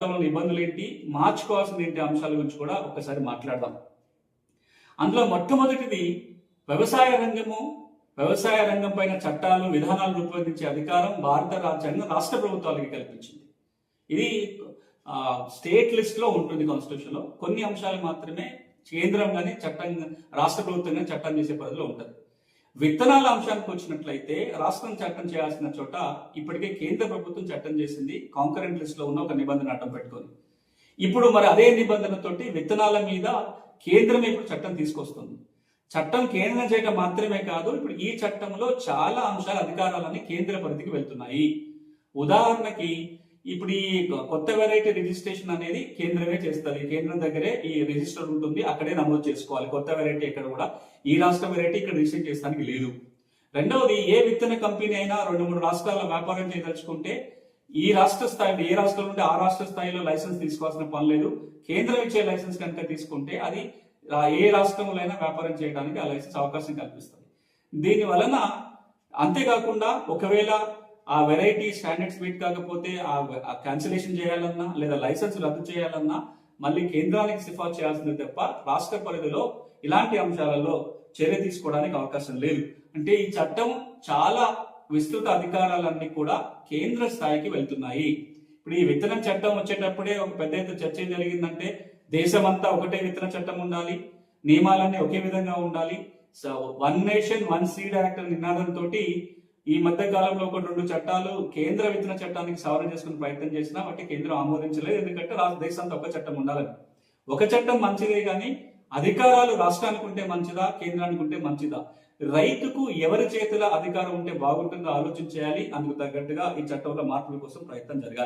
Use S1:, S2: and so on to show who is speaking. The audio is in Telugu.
S1: నిబంధనలు ఇబ్బందులు ఏంటి? మార్చుకోవాల్సిన ఏంటి అంశాల గురించి కూడా ఒకసారి మాట్లాడదాం. అందులో మొట్టమొదటిది వ్యవసాయ రంగము వ్యవసాయ రంగం పైన చట్టాలు విధానాలు రూపొందించే అధికారం భారత రాజ్యాంగం రాష్ట్ర ప్రభుత్వాలకి కల్పించింది. ఇది స్టేట్ లిస్ట్లో ఉంటుంది కాన్స్టిట్యూషన్లో కొన్ని అంశాలు మాత్రమే కేంద్రం కానీ చట్టం రాష్ట్ర ప్రభుత్వం కానీ చట్టం చేసే పరిధిలో ఉంటుంది. విత్తనాల అంశానికి వచ్చినట్లయితే రాష్ట్రం చట్టం చేయాల్సిన చోట ఇప్పటికే కేంద్ర ప్రభుత్వం చట్టం చేసింది. కాంకరెంట్ లిస్ట్లో ఉన్న ఒక నిబంధన అడ్డం పెట్టుకొని. ఇప్పుడు మరి అదే నిబంధనతోటి విత్తనాల మీద కేంద్రమే ఇప్పుడు చట్టం తీసుకొస్తుంది. చట్టం కేంద్రం చేయడం మాత్రమే కాదు ఇప్పుడు ఈ చట్టంలో చాలా అంశాల అధికారాలన్నీ కేంద్ర పరిధికి వెళ్తున్నాయి. ఉదాహరణకి ఇప్పుడు ఈ కొత్త వెరైటీ రిజిస్ట్రేషన్ అనేది కేంద్రమే చేస్తుంది. కేంద్రం దగ్గరే ఈ రిజిస్టర్ ఉంటుంది. అక్కడే నమోదు చేసుకోవాలి. కొత్త వెరైటీ ఎక్కడ కూడా? ఈ రాష్ట్ర వెరైటీ ఇక్కడ రిజిస్టర్ చేస్తానికి లేదు. రెండవది ఏ విత్తన కంపెనీ అయినా రెండు మూడు రాష్ట్రాల్లో వ్యాపారం చేయదలుచుకుంటే ఈ రాష్ట్ర స్థాయిలో ఏ రాష్ట్రం నుండి ఆ రాష్ట్ర స్థాయిలో లైసెన్స్ తీసుకోవాల్సిన పని లేదు. కేంద్రం ఇచ్చే లైసెన్స్ కనుక తీసుకుంటే అది ఏ రాష్ట్రంలో అయినా వ్యాపారం చేయడానికి ఆ లైసెన్స్ అవకాశం కల్పిస్తుంది. దీని వలన అంతేకాకుండా ఒకవేళ ఆ వెరైటీ స్టాండర్డ్స్ మీట్ కాకపోతే ఆ క్యాన్సిలేషన్ చేయాలన్నా లేదా లైసెన్స్ రద్దు చేయాలన్నా మళ్ళీ కేంద్రానికి సిఫార్సు చేయాల్సింది తప్ప రాష్ట్ర పరిధిలో ఇలాంటి అంశాలలో చర్య తీసుకోవడానికి అవకాశం లేదు. అంటే ఈ చట్టం చాలా విస్తృత అధికారాలన్నీ కూడా కేంద్ర స్థాయికి వెళ్తున్నాయి. ఇప్పుడు ఈ విత్తనం చట్టం వచ్చేటప్పుడే ఒక పెద్ద ఎత్తున చర్చ ఏం జరిగిందంటే దేశమంతా ఒకటే విత్తన చట్టం ఉండాలి నియమాలన్నీ ఒకే విధంగా ఉండాలి. So one nation one seed act నినాదంతో ఈ మధ్య కాలంలో ఒక రెండు చట్టాలు కేంద్ర విత్తన చట్టానికి సవరణ చేసుకునే ప్రయత్నం చేసినా వాటి కేంద్రం ఆమోదించలేదు. ఎందుకంటే రాష్ట్ర దేశంతో ఒక చట్టం ఉండాలని. ఒక చట్టం మంచిదే కానీ అధికారాలు రాష్ట్రానికి ఉంటే మంచిదా కేంద్రానికి ఉంటే మంచిదా? రైతుకు ఎవరి చేతుల అధికారం ఉంటే బాగుంటుందో ఆలోచన చేయాలి అందుకు తగ్గట్టుగా ఈ చట్టంలో మార్పుల కోసం ప్రయత్నం జరగాలి.